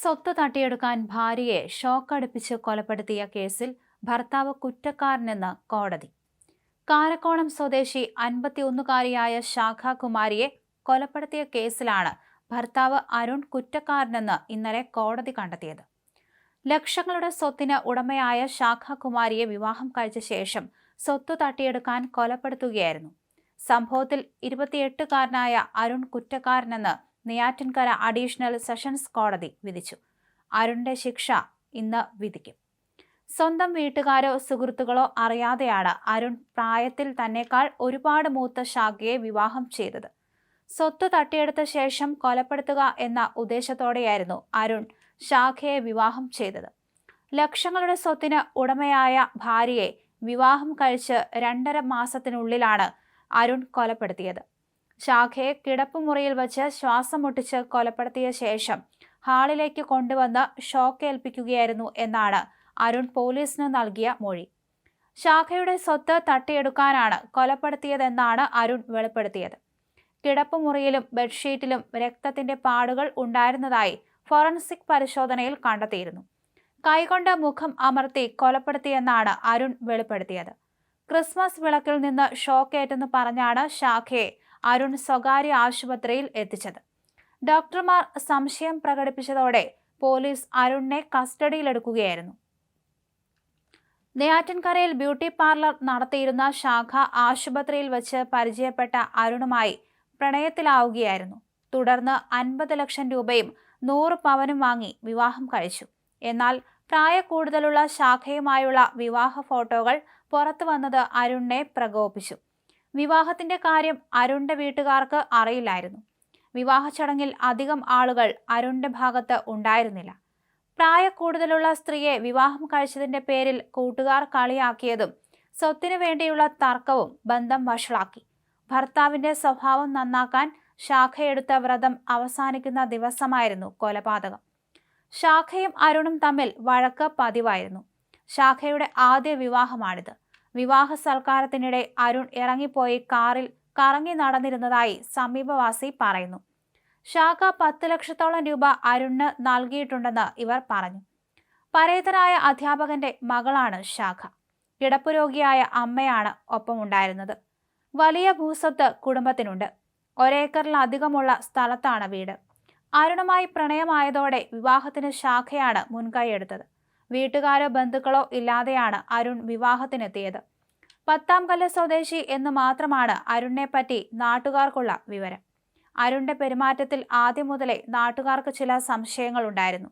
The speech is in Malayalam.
സ്വത്ത് തട്ടിയെടുക്കാൻ ഭാര്യയെ ഷോക്കടുപ്പിച്ച് കൊലപ്പെടുത്തിയ കേസിൽ ഭർത്താവ് കുറ്റക്കാരനെന്ന് കോടതി. കാരക്കോണം സ്വദേശി അൻപത്തിയൊന്നുകാരിയായ ശാഖ കുമാരിയെ കൊലപ്പെടുത്തിയ കേസിലാണ് ഭർത്താവ് അരുൺ കുറ്റക്കാരനെന്ന് ഇന്നലെ കോടതി കണ്ടെത്തിയത്. ലക്ഷങ്ങളുടെ സ്വത്തിന് ഉടമയായ ശാഖ കുമാരിയെ വിവാഹം കഴിച്ച ശേഷം സ്വത്ത് തട്ടിയെടുക്കാൻ കൊലപ്പെടുത്തുകയായിരുന്നു. സംഭവത്തിൽ ഇരുപത്തിയെട്ടുകാരനായ അരുൺ കുറ്റക്കാരനെന്ന് നെയ്യാറ്റിൻകര അഡീഷണൽ സെഷൻസ് കോടതി വിധിച്ചു. അരുണിന്റെ ശിക്ഷ ഇന്ന് വിധിക്കും. സ്വന്തം വീട്ടുകാരോ സുഹൃത്തുക്കളോ അറിയാതെയാണ് അരുൺ പ്രായത്തിൽ തന്നെക്കാൾ ഒരുപാട് മൂത്ത ശാഖയെ വിവാഹം ചെയ്തത്. സ്വത്ത് തട്ടിയെടുത്ത ശേഷം കൊലപ്പെടുത്തുക എന്ന ഉദ്ദേശത്തോടെയായിരുന്നു അരുൺ ശാഖയെ വിവാഹം ചെയ്തത്. ലക്ഷങ്ങളുടെ സ്വത്തിന് ഉടമയായ ഭാര്യയെ വിവാഹം കഴിച്ച് രണ്ടര മാസത്തിനുള്ളിലാണ് അരുൺ കൊലപ്പെടുത്തിയത്. ശാഖയെ കിടപ്പുമുറിയിൽ വച്ച് ശ്വാസം മുട്ടിച്ച് കൊലപ്പെടുത്തിയ ശേഷം ഹാളിലേക്ക് കൊണ്ടുവന്ന് ഷോക്കേൽപ്പിക്കുകയായിരുന്നു എന്നാണ് അരുൺ പോലീസിന് നൽകിയ മൊഴി. ശാഖയുടെ സ്വത്ത് തട്ടിയെടുക്കാനാണ് കൊലപ്പെടുത്തിയതെന്നാണ് അരുൺ വെളിപ്പെടുത്തിയത്. കിടപ്പുമുറിയിലും ബെഡ്ഷീറ്റിലും രക്തത്തിന്റെ പാടുകൾ ഉണ്ടായിരുന്നതായി ഫോറൻസിക് പരിശോധനയിൽ കണ്ടെത്തിയിരുന്നു. കൈകൊണ്ട് മുഖം അമർത്തി കൊലപ്പെടുത്തിയെന്നാണ് അരുൺ വെളിപ്പെടുത്തിയത്. ക്രിസ്മസ് വിളക്കിൽ നിന്ന് ഷോക്കേറ്റെന്ന് പറഞ്ഞാണ് ശാഖയെ അരുൺ സ്വകാര്യ ആശുപത്രിയിൽ എത്തിച്ചത്. ഡോക്ടർമാർ സംശയം പ്രകടിപ്പിച്ചതോടെ പോലീസ് അരുണിനെ കസ്റ്റഡിയിലെടുക്കുകയായിരുന്നു. നെയ്യാറ്റിൻകരയിൽ ബ്യൂട്ടി പാർലർ നടത്തിയിരുന്ന ശാഖ ആശുപത്രിയിൽ വച്ച് പരിചയപ്പെട്ട അരുണുമായി പ്രണയത്തിലാവുകയായിരുന്നു. തുടർന്ന് അൻപത് ലക്ഷം രൂപയും നൂറ് പവനും വാങ്ങി വിവാഹം കഴിച്ചു. എന്നാൽ പ്രായ കൂടുതലുള്ള ശാഖയുമായുള്ള വിവാഹ ഫോട്ടോകൾ പുറത്തു വന്നത് അരുണിനെ പ്രകോപിച്ചു വിവാഹത്തിന്റെ കാര്യം അരുണിന്റെ വീട്ടുകാർക്ക് അറിയില്ലായിരുന്നു. വിവാഹ ചടങ്ങിൽ അധികം ആളുകൾ അരുണിന്റെ ഭാഗത്ത് ഉണ്ടായിരുന്നില്ല. പ്രായ കൂടുതലുള്ള സ്ത്രീയെ വിവാഹം കഴിച്ചതിന്റെ പേരിൽ കൂട്ടുകാർ കളിയാക്കിയതും സ്വത്തിനു വേണ്ടിയുള്ള തർക്കവും ബന്ധം വഷളാക്കി. ഭർത്താവിന്റെ സ്വഭാവം നന്നാക്കാൻ ശാഖയെടുത്ത വ്രതം അവസാനിക്കുന്ന ദിവസമായിരുന്നു കൊലപാതകം. ശാഖയും അരുണും തമ്മിൽ വഴക്ക് പതിവായിരുന്നു. ശാഖയുടെ ആദ്യ വിവാഹമാണിത്. വിവാഹ സൽക്കാരത്തിനിടെ അരുൺ ഇറങ്ങിപ്പോയി കാറിൽ കറങ്ങി നടന്നിരുന്നതായി സമീപവാസി പറയുന്നു. ശാഖ പത്ത് ലക്ഷത്തോളം രൂപ അരുണിന് നൽകിയിട്ടുണ്ടെന്ന് ഇവർ പറഞ്ഞു. പരേതരായ അധ്യാപകന്റെ മകളാണ് ശാഖ. കിടപ്പുരോഗിയായ അമ്മയാണ് ഒപ്പമുണ്ടായിരുന്നത്. വലിയ ഭൂസ്വത്ത് കുടുംബത്തിനുണ്ട്. ഒരേക്കറിലധികമുള്ള സ്ഥലത്താണ് വീട്. അരുണുമായി പ്രണയമായതോടെ വിവാഹത്തിന് ശാഖയാണ് മുൻകൈയെടുത്തത്. വീട്ടുകാരോ ബന്ധുക്കളോ ഇല്ലാതെയാണ് അരുൺ വിവാഹത്തിനെത്തിയത്. പത്താം കല്ല് സ്വദേശി എന്ന് മാത്രമാണ് അരുണിനെ പറ്റി നാട്ടുകാർക്കുള്ള വിവരം. അരുണിന്റെ പെരുമാറ്റത്തിൽ ആദ്യം മുതലേ നാട്ടുകാർക്ക് ചില സംശയങ്ങളുണ്ടായിരുന്നു